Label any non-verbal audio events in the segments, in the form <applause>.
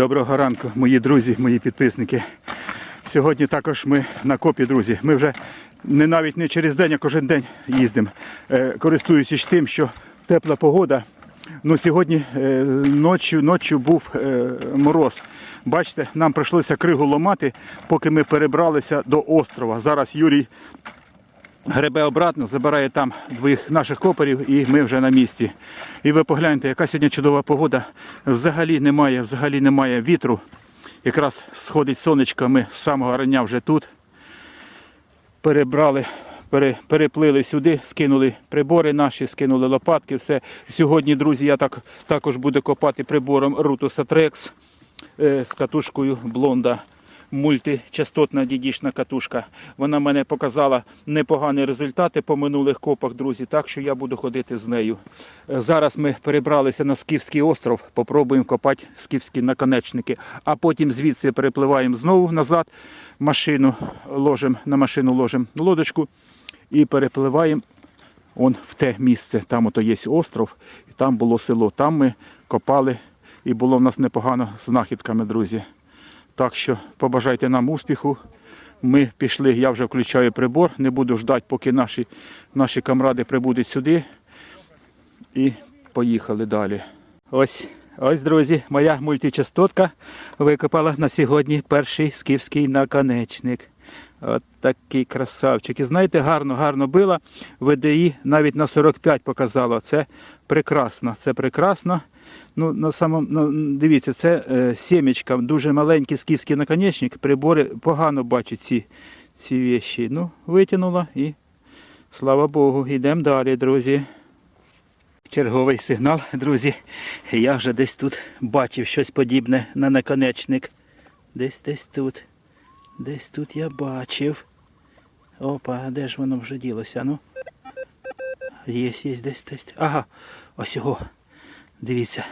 Доброго ранку, мої друзі, мої підписники. Сьогодні також ми на копі, друзі. Ми вже не навіть не через день, а кожен день їздимо, е, користуючись тим, що тепла погода. Ну, сьогодні е, ночі, ночі був е, мороз. Бачите, нам прийшлося кригу ломати, поки ми перебралися до острова. Зараз Юрій гребе обратно, забирає там двох наших копарів і ми вже на місці. І ви погляньте, яка сьогодні чудова погода. Взагалі немає, взагалі немає вітру. Якраз сходить сонечко, ми з самого рання вже тут. Перебрали, пере, переплили сюди, скинули прибори наші, скинули лопатки, все. Сьогодні, друзі, я так, також буду копати прибором Atrex е, з катушкою Блонда. Мультичастотна дідішна катушка. Вона мене показала непогані результати по минулих копах, друзі. Так що я буду ходити з нею. Е, Зараз ми перебралися на Скіфський остров, попробуємо копати скіфські наконечники, а потім звідси перепливаємо знову назад. Машину ложимо, на машину ложимо лодочку і перепливаємо он в те місце. Там ото є остров, і там було село. Там ми копали, і було в нас непогано з знахідками, друзі. Так що побажайте нам успіху. Ми пішли, я вже включаю прибор, не буду ждати, поки наші, наші камради прибудуть сюди. І поїхали далі. Ось, ось, друзі, моя мультичастотка викопала на сьогодні перший скіфський наконечник. От такий красавчик. І знаєте, гарно, гарно била. ВДІ навіть на 45 показало. Це прекрасно. Це прекрасно. Ну, на самом, ну, дивіться, це е, сімечка, дуже маленький скіфський наконечник. Прибори погано бачать ці, ці вещі. Ну, витягнула і слава Богу, йдемо далі, друзі. Черговий сигнал, друзі. Я вже десь тут бачив щось подібне на наконечник. Десь десь тут. Десь тут я бачив. Опа, де ж воно вже ділося? Ну. Є, є, десь десь. Ага, ось його. Дивіться.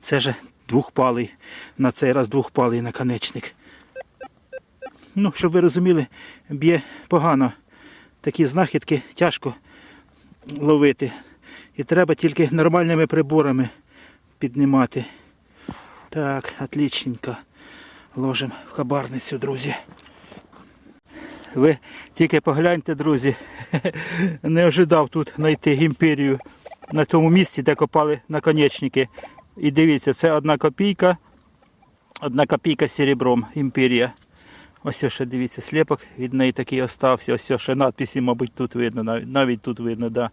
Це же двохпалий. На цей раз двохпалий наконечник. Ну, щоб ви розуміли, б'є погано. Такі знахідки тяжко ловити. І треба тільки нормальними приборами піднімати. Так, отличненько. Ложимо в хабарницю, друзі. Ви тільки погляньте, друзі. <laughs> Не ожидав тут знайти імперію на тому місці, де копали наконечники. І дивіться, це одна копійка. Одна копійка серебром імперія. Ось ще дивіться, сліпок від неї такий остався. Ось ще надписи, мабуть, тут видно, навіть тут видно, да.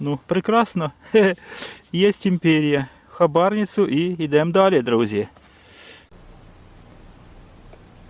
Ну, прекрасно. <laughs> Є імперія. Хабарницю і йдемо далі, друзі.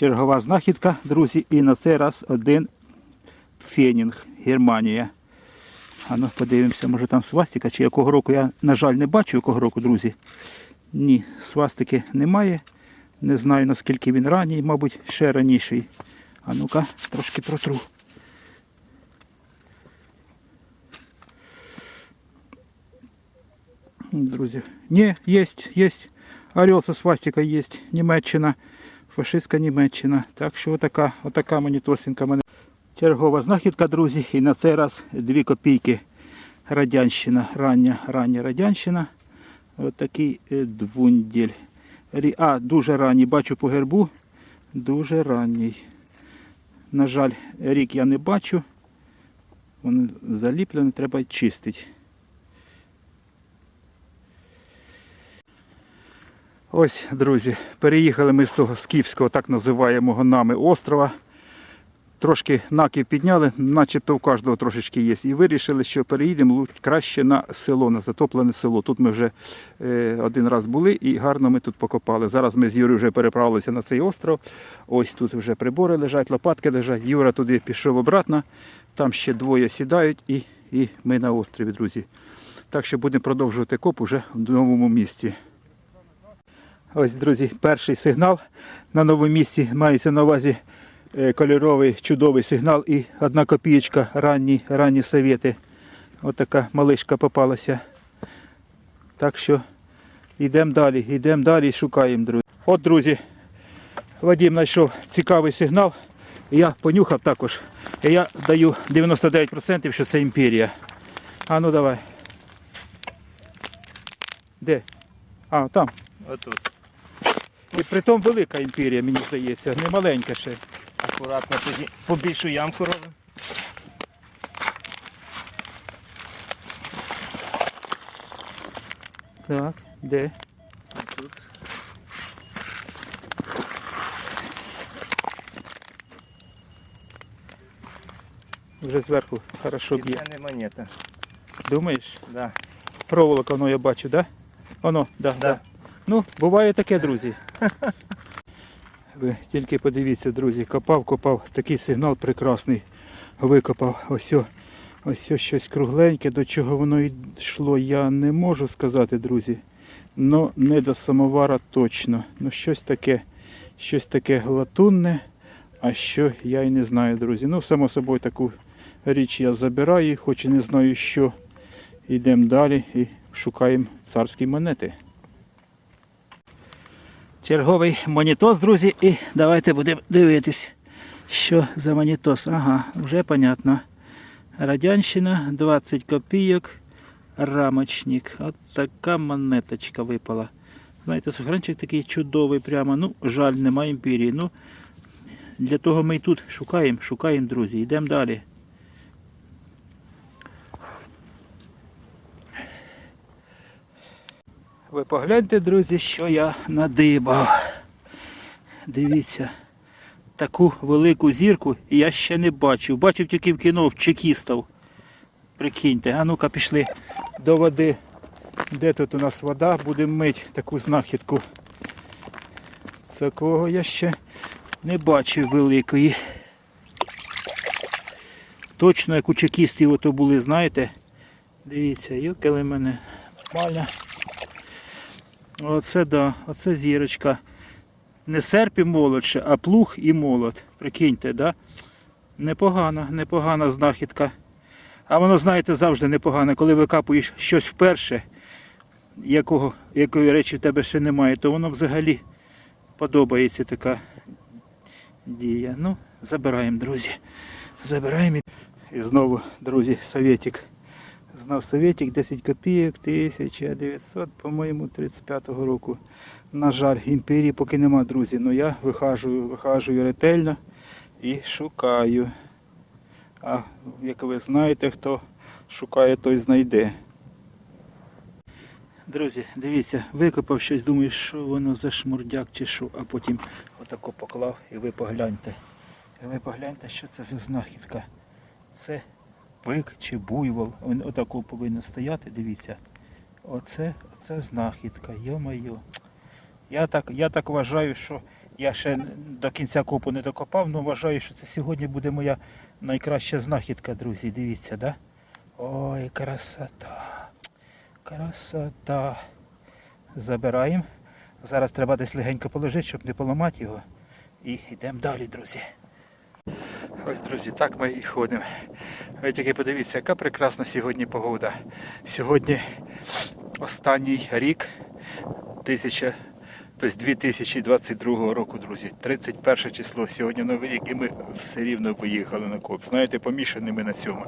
Чергова знахідка, друзі, і на цей раз один фенінг, Германія. А ну подивимося, може там свастика, чи якого року я, на жаль, не бачу, якого року, друзі. Ні, свастики немає. Не знаю наскільки він ранній, мабуть, ще раніший. А ну-ка, трошки протру. Друзі. Ні, є, є. Орел со свастикою є. Німеччина. Фашистська Німеччина. Так що отака, отака монітосинка мене. Чергова знахідка, друзі. І на цей раз дві копійки радянщина, рання, рання радянщина. Отакий е, двунділь. А, дуже ранній, бачу по гербу. Дуже ранній. На жаль, рік я не бачу. Він заліплений, треба чистити. Ось, друзі, переїхали ми з того скіфського, так називаємого нами острова. Трошки наків підняли, начебто у кожного трошечки є. І вирішили, що переїдемо краще на село, на затоплене село. Тут ми вже е, один раз були і гарно ми тут покопали. Зараз ми з Юрою вже переправилися на цей остров. Ось тут вже прибори лежать, лопатки лежать. Юра туди пішов обратно. Там ще двоє сідають і, і ми на острові, друзі. Так що будемо продовжувати коп уже в новому місті. Ось, друзі, перший сигнал на новому місці мається на увазі е, кольоровий чудовий сигнал і одна копієчка ранні, ранні совєти. Ось така малишка попалася. Так що йдемо далі, йдемо далі і шукаємо, друзі. От, друзі, Вадим знайшов цікавий сигнал. Я понюхав також. Я даю 99%, що це імперія. А ну давай. Де? А, там. Отут. І притом велика імперія, мені здається, не маленька ще. Акуратно тоді побільшу ямку робимо. Так, де? Тут. Вже зверху хорошо б'є. це не монета. Думаєш? Да. Проволока воно я бачу, да? Воно, да, да. Да. Ну, буває таке, друзі. Ви тільки подивіться, друзі, копав, копав, такий сигнал прекрасний. Викопав. Ось, ось щось кругленьке, до чого воно йшло, я не можу сказати, друзі. Ну, не до самовара точно. Ну, щось таке, щось таке латунне, а що я й не знаю, друзі. Ну, само собою таку річ я забираю, хоч і не знаю що. Йдемо далі і шукаємо царські монети. Черговий монітос, друзі, і давайте будемо дивитись, що за монітос. Ага, вже понятно. Радянщина, 20 копійок, рамочник. От така монеточка випала. Знаєте, сохранчик такий чудовий прямо. Ну, жаль, немає імперії. Ну, для того ми і тут шукаємо, шукаємо, друзі. Йдемо далі. Ви погляньте, друзі, що я надибав. Дивіться, таку велику зірку я ще не бачив. Бачив тільки в кіно в чекістів. Прикиньте, а ну-ка пішли до води. Де тут у нас вода? Будемо мити таку знахідку. Такого я ще не бачив великої. Точно як у чекістів ото були, знаєте. Дивіться, йокали мене. Нормально. Оце да, оце зірочка. Не серп і молот ще, а плуг і молот. Прикиньте, да? Непогана, непогана знахідка. А воно, знаєте, завжди непогано, коли викапуєш щось вперше, якого, якої речі в тебе ще немає, то воно взагалі подобається така дія. Ну, забираємо, друзі. Забираємо. І знову, друзі, советик. Знав Советик 10 копійок 1900, по-моєму, 35-го року. На жаль, імперії поки нема, друзі. але я вихажую, вихажую ретельно і шукаю. А як ви знаєте, хто шукає, той знайде. Друзі, дивіться, викопав щось, думаю, що воно за шмурдяк чи що, а потім отако поклав і ви погляньте. І ви погляньте, що це за знахідка. Це пик чи буйвол. Він отако повинен стояти, дивіться. Оце, оце знахідка, йо-моє. Я так, я так вважаю, що я ще до кінця копу не докопав, але вважаю, що це сьогодні буде моя найкраща знахідка, друзі. Дивіться, да? Ой, красота. Красота. Забираємо. Зараз треба десь легенько положити, щоб не поламати його. І йдемо далі, друзі. Ось, друзі, так ми і ходимо. Ви тільки подивіться, яка прекрасна сьогодні погода. Сьогодні останній рік, тисяча, тобто 2022 року, друзі. 31 число, сьогодні новий рік, і ми все рівно виїхали на коп. Знаєте, помішані ми на цьому.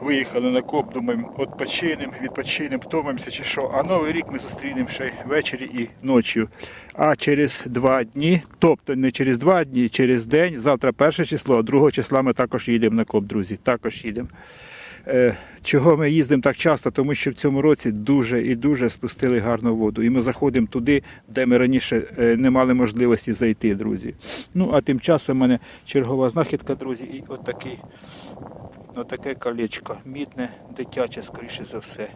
Виїхали на коп, думаємо, відпочинемо, відпочинемо, втомимося чи що. А новий рік ми зустрінемо ще ввечері і ночі. А через два дні, тобто не через два дні, через день, завтра перше число, а другого числа ми також їдемо на коп, друзі. Також їдемо. Е, Чого ми їздимо так часто? Тому що в цьому році дуже і дуже спустили гарну воду. І ми заходимо туди, де ми раніше е, не мали можливості зайти, друзі. Ну, а тим часом в мене чергова знахідка, друзі, і отакий, отаке колечко. Мідне, дитяче, скоріше за все.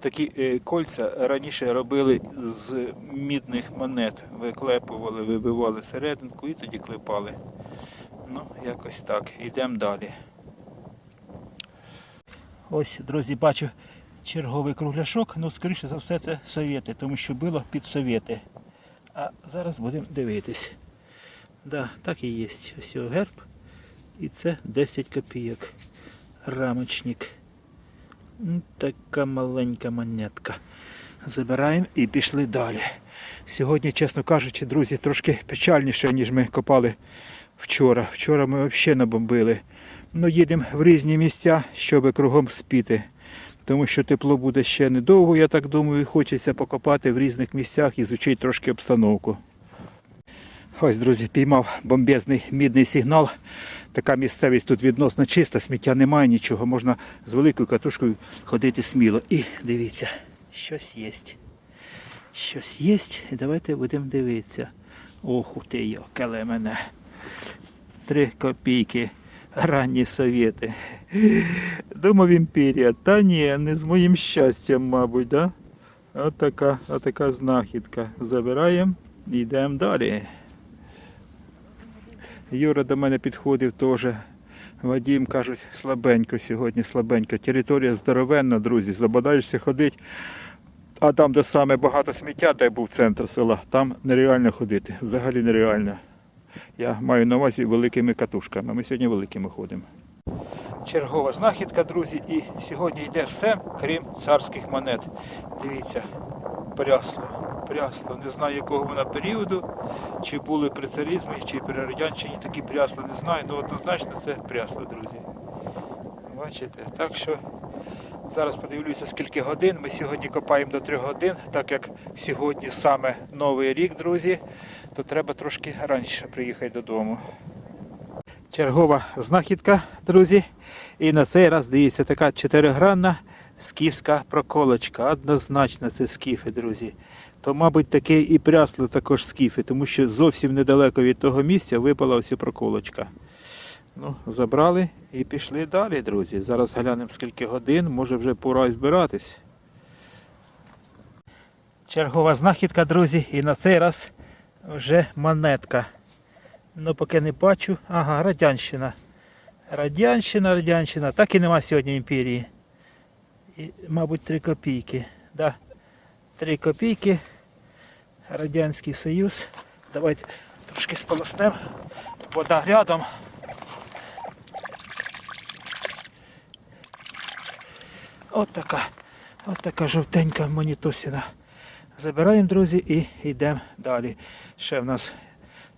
Такі е, кольця раніше робили з мідних монет. Виклепували, вибивали серединку і тоді клепали. Ну, якось так. Йдемо далі. Ось, друзі, бачу черговий кругляшок, ну, скоріше за все, це совєти, тому що було під совєти. А зараз будемо дивитись. Да, так і є. Ось його герб. І це 10 копійок. Рамочник. Така маленька монетка. Забираємо і пішли далі. Сьогодні, чесно кажучи, друзі, трошки печальніше, ніж ми копали вчора. Вчора ми взагалі набомбили. Ну, їдемо в різні місця, щоб кругом спіти. Тому що тепло буде ще недовго, я так думаю, і хочеться покопати в різних місцях і звучить трошки обстановку. Ось, друзі, піймав бомбезний мідний сигнал. Така місцевість тут відносно чиста, сміття немає нічого. Можна з великою катушкою ходити сміло. І дивіться, щось є. Щось є. І давайте будемо дивитися. Ох, ти йо, мене. Три копійки. Ранні совєти. Думав імперія. Та ні, не з моїм щастям, мабуть, да? Отака, отака знахідка. Забираємо і йдемо далі. Юра до мене підходив теж. Вадім, кажуть, слабенько сьогодні, слабенько. Територія здоровенна, друзі. Забадаєшся ходити. А там, де саме багато сміття, де був центр села, там нереально ходити. Взагалі нереально. Я маю на увазі великими катушками. Ми сьогодні великими ходимо. Чергова знахідка, друзі, і сьогодні йде все, крім царських монет. Дивіться, прясло, прясло. Не знаю, якого вона періоду, чи були при царизмі, чи при радянщині такі прясла, не знаю. Ну однозначно це прясло, друзі. Бачите? Так що зараз подивлюся, скільки годин. Ми сьогодні копаємо до 3 годин, так як сьогодні саме новий рік, друзі, то треба трошки раніше приїхати додому. Чергова знахідка, друзі. І на цей раз дивіться така чотиригранна скіфська проколочка. Однозначно це скіфи, друзі. То, мабуть, таке і прясло також скіфи, тому що зовсім недалеко від того місця випала ось проколочка. Ну, забрали і пішли далі, друзі. Зараз глянемо скільки годин, може вже пора збиратись. Чергова знахідка, друзі, і на цей раз вже монетка. Ну, поки не бачу. Ага, Радянщина. Радянщина, Радянщина. Так і нема сьогодні імперії. І, мабуть, 3 копійки. Да. 3 копійки. Радянський Союз. Давайте трошки сполоснемо. Вода рядом. От така. От така жовтенька монітосіна. Забираємо, друзі, і йдемо далі. Ще в нас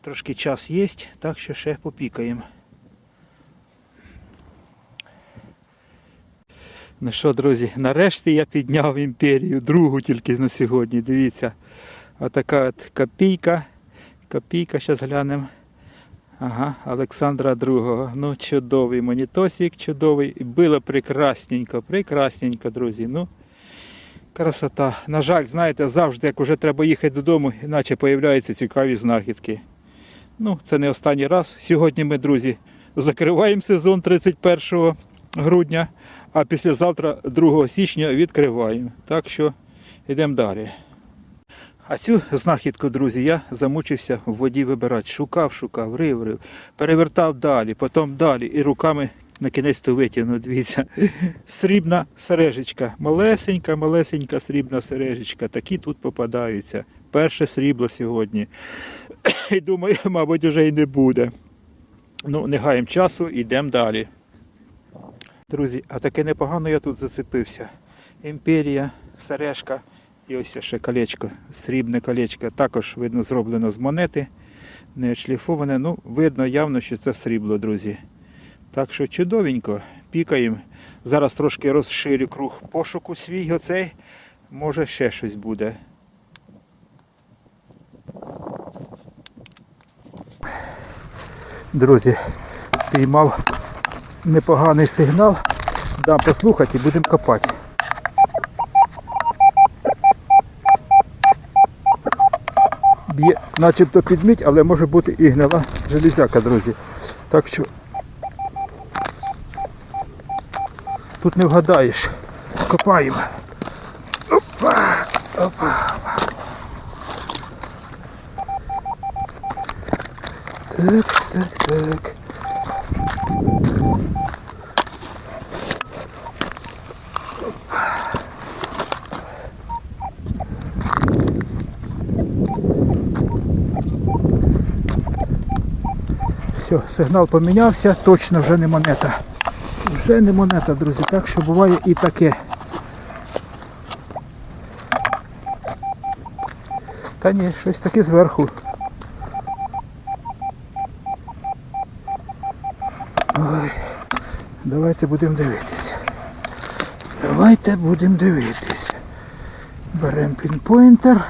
Трошки час є, так що ще попікаємо. Ну що, друзі, нарешті я підняв імперію, другу тільки на сьогодні. Дивіться. Отака от копійка. Копійка, зараз глянемо. Ага, Олександра II. Ну, чудовий монітосик, чудовий. Було прекрасненько, прекрасненько, друзі. Ну, красота. На жаль, знаєте, завжди, як вже треба їхати додому, іначе появляються цікаві знахідки. Ну, це не останній раз. Сьогодні ми, друзі, закриваємо сезон 31 грудня, а післязавтра, 2 січня, відкриваємо. Так що йдемо далі. А цю знахідку, друзі, я замучився в воді вибирати. Шукав, шукав, рив, рив, перевертав далі, потім далі і руками на кінець то витягнув. Дивіться, <laughs> срібна сережечка. Малесенька, малесенька срібна сережечка. Такі тут попадаються. Перше срібло сьогодні. <coughs> І думаю, <coughs> мабуть, вже й не буде. Ну, не гаємо часу, йдемо далі. Друзі, а таке непогано я тут зацепився. Імперія, сережка і ось ще колечко, срібне колечко. Також видно зроблено з монети, не відшліфоване. Ну, видно явно, що це срібло, друзі. Так що чудовенько, пікаємо. Зараз трошки розширю круг пошуку свій оцей. Може ще щось буде. Друзі, піймав непоганий сигнал. Дам послухати і будемо копати. Б'є начебто підміть, але може бути і гнила железяка, друзі. Так що тут не вгадаєш. Копаємо. Опа! Опа! Так, так, так. Все, сигнал помінявся, точно вже не монета. Вже не монета, друзі, так що буває і таке. Та ні, щось таке зверху. Ой, давайте будемо дивитися. Давайте будемо дивитися. Беремо пінпойнтер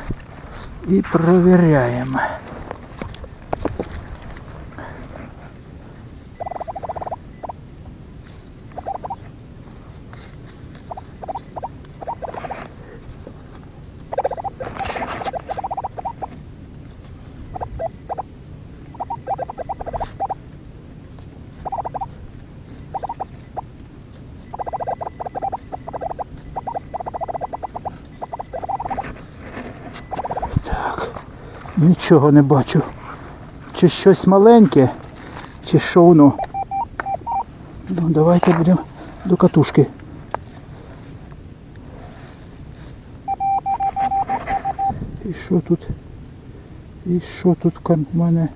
і провіряємо. Нічого не бачу. Чи щось маленьке, чи що воно. Ну, давайте будемо до катушки. І що тут? І що тут в мене?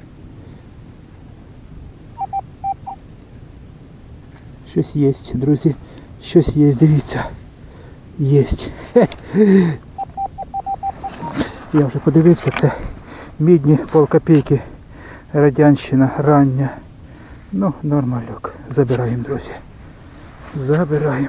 Щось є, друзі. Щось є, дивіться. Хе. <laughs> Я вже подивився, це мідні полкопійки, радянщина рання. Ну, нормальок. Забираємо, друзі. Забираємо.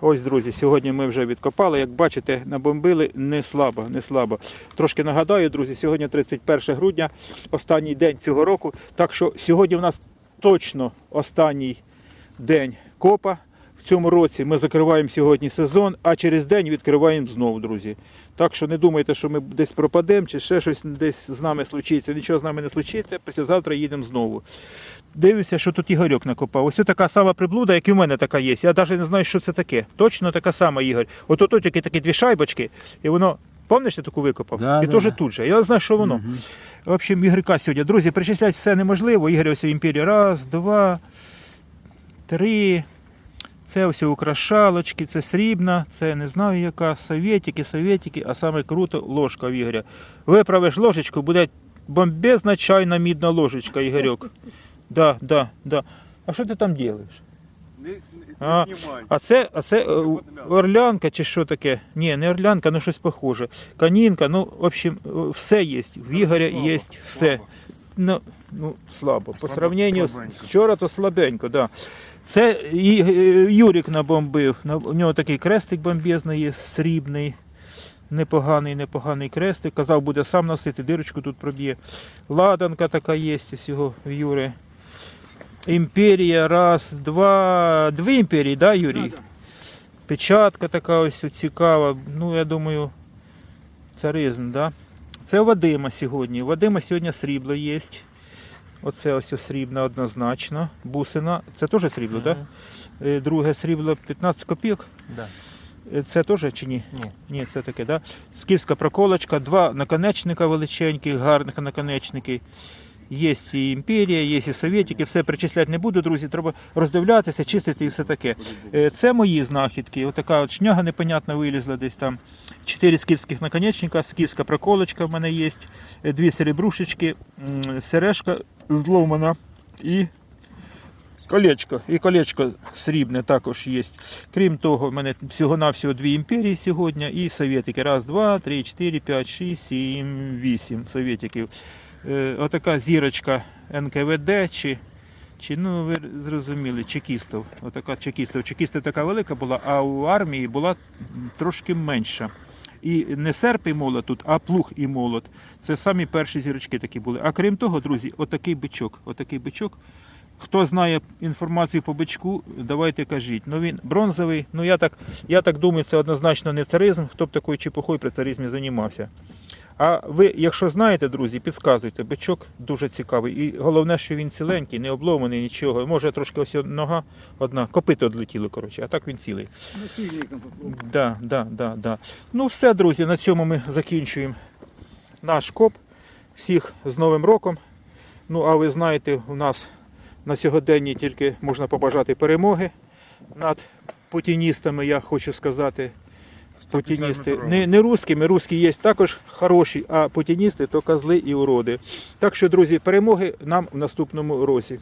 Ось, друзі, сьогодні ми вже відкопали. Як бачите, набомбили не слабо, не слабо. Трошки нагадаю, друзі, сьогодні 31 грудня, останній день цього року. Так що сьогодні в нас точно останній день копа. В цьому році ми закриваємо сьогодні сезон, а через день відкриваємо знову, друзі. Так що не думайте, що ми десь пропадемо чи ще щось десь з нами случиться. Нічого з нами не случиться. Післязавтра їдемо знову. Дивимося, що тут Ігорьок накопав. Ось така сама приблуда, як і в мене така є. Я навіть не знаю, що це таке. Точно така сама, Ігор. От тут тільки такі дві шайбочки, і воно. Пам'ятаєш, ти таку викопав? Да, і да, теж да. тут же. Я не знаю, що воно. В общем, Ігорка сьогодні. Друзі, перечисляти все неможливо. Ігор ось імперія. Раз, два, три. Це ось украшалочки, це срібна, це не знаю яка, совєтики, совєтики, а саме круто ложка в Ігоря. Виправиш ложечку, буде бомбезна чайна мідна ложечка, Ігорьок. Да, да, да. А що ти там робиш? А. А це, а це е, орлянка чи що таке? Ні, не орлянка, ну щось похоже. Канінка, ну, в общем, е, все є. В Ігоря є все. Ну, ну, слабо. По сравненню з вчора, то слабенько, да. Це е, Юрік набомбив. У нього такий крестик бомбезний є, срібний. Непоганий, непоганий крестик. Казав, буде сам носити, дирочку тут проб'є. Ладанка така є ось його в Юри. Імперія, раз, два. Дві імперії, да, Юрій? Печатка така ось цікава. Ну, я думаю, царизм, да? Це Вадима сьогодні. Вадима сьогодні срібло є. Оце ось срібно однозначно. Бусина. Це теж срібло, так? Да? Друге срібло 15 копійок. Да. Е, Це теж чи ні? Ні. Ні, це таке, да? Скіфська проколочка, два наконечника величеньких, гарних наконечники. Є і імперія, є і совєтики, все перечисляти не буду, друзі. Треба роздивлятися, чистити і все таке. Е, Це мої знахідки. Отака от шняга непонятна вилізла десь там. Чотири скіфських наконечника, скіфська проколочка в мене є, е, дві серебрушечки, сережка зломана і колечко. І колечко срібне також є. Крім того, в мене всього-навсього дві імперії сьогодні і совєтики. Раз, два, три, чотири, п'ять, шість, сім, вісім совєтиків. Е, Отака зірочка НКВД чи, чи ну ви зрозуміли, чекістів. Отака чекістів. Чекісти така велика була, а у армії була трошки менша. І не серп і молот тут, а плуг і молот. Це самі перші зірочки такі були. А крім того, друзі, отакий бичок. Отакий бичок. Хто знає інформацію по бичку, давайте кажіть. Ну він бронзовий. Ну я так, я так думаю, це однозначно не царизм. Хто б такою чепухою при царизмі займався. А ви, якщо знаєте, друзі, підказуйте, бичок дуже цікавий. І головне, що він ціленький, не обломаний нічого. Може трошки ось нога одна, копити одлетіли, коротше, а так він цілий. Да, да, да, да. Ну все, друзі, на цьому ми закінчуємо наш коп. Всіх з Новим роком. Ну, а ви знаєте, у нас на сьогоденні тільки можна побажати перемоги над путіністами, я хочу сказати. Путіністи не, не русскими, русські є також хороші, а путіністи то козли і уроди. Так що, друзі, перемоги нам в наступному році.